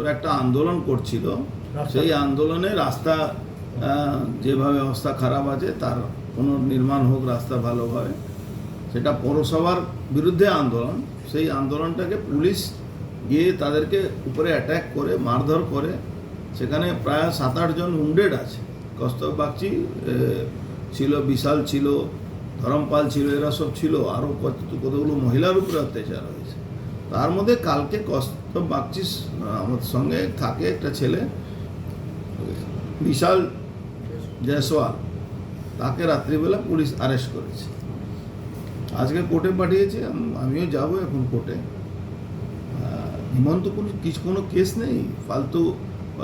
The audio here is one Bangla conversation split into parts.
ওরা একটা আন্দোলন করছিল। সেই আন্দোলনে রাস্তা যেভাবে অবস্থা খারাপ আছে তার পুনর্নির্মাণ হোক রাস্তা ভালোভাবে সেটা পৌরসভার বিরুদ্ধে আন্দোলন। সেই আন্দোলনটাকে পুলিশ গিয়ে তাদেরকে উপরে অ্যাটাক করে মারধর করে। সেখানে প্রায় সাত আটজন উন্ডেড আছে। কস্তব বাগচি ছিল বিশাল ছিল ধরমপাল ছিল এরা সব ছিল। আরও কত কতগুলো মহিলার উপরে অত্যাচার হয়েছে। তার মধ্যে কালকে কস্তব বাগচি আমার সঙ্গে থাকে একটা ছেলে, বিশাল জয়সওয়াল তাকে রাত্রিবেলা পুলিশ অ্যারেস্ট করেছে। আজকে কোর্টে পাঠিয়েছে আমিও যাব এখন কোর্টে। হিমন্ত কোনো কিছু কোনো কেস নেই? ফালতু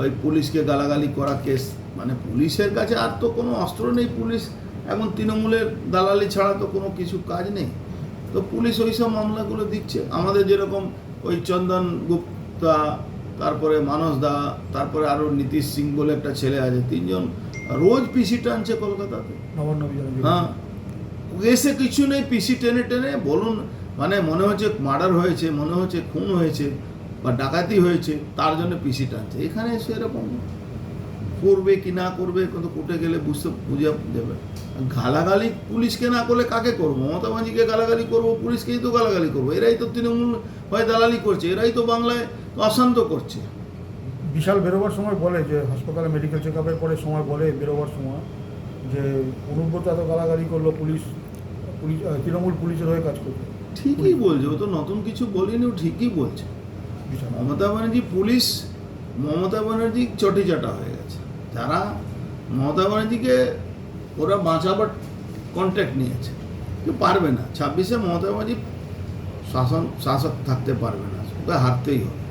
ওই পুলিশকে গালাগালি করা কেস মানে পুলিশের কাছে আর তো কোনো অস্ত্র নেই পুলিশ। এখন তৃণমূলের দালালি ছাড়া তো কোনো কিছু কাজ নেই। তো পুলিশ ওই সব মামলাগুলো দিচ্ছে। আমাদের যেরকম ওই চন্দন গুপ্তা তারপরে মানস দা তারপরে আরও নীতিশ সিং বলে একটা ছেলে আছে তিনজন রোজ পিসি টানছে কলকাতাতে। হ্যাঁ। এসে কিছু নেই পিসি টেনে টেনে বলুন মানে মনে হচ্ছে মার্ডার হয়েছে মনে হচ্ছে খুন হয়েছে বা ডাকাতি হয়েছে তার জন্য পিসি টানছে। এখানে এসে এরকম করবে কি না করবে কিন্তু কোর্টে গেলে বুঝতে বুঝে যাবে গালাগালি পুলিশকে না করলে কাকে করব? মমতা বাঞ্জিকে গালাগালি করব পুলিশকেই তো গালাগালি করব। এরাই তো তৃণমূল হয় দালালি করছে এরাই তো বাংলায় অশান্ত করছে। বিশাল বেরোবার সময় বলে যে হাসপাতালে মেডিকেল চেক আপের পরে সময় বলে বেরোবার সময় যে অনুব্রত এত গালাগালি করল পুলিশ পুলিশ তৃণমূল পুলিশের হয়ে কাজ করবে ঠিকই বলছে ও তো নতুন কিছু বলিনি ও ঠিকই বলছে। মমতা ব্যানার্জি পুলিশ মমতা ব্যানার্জি চটি চাটা হয়ে গেছে। যারা মমতা ব্যানার্জিকে ওরা বাঁচাবার কন্ট্যাক্ট নিয়েছে। কেউ পারবে না। ছাব্বিশে মমতা ব্যানার্জি শাসন, শাসক থাকতে পারবে না। ওকে হারতেই হবে।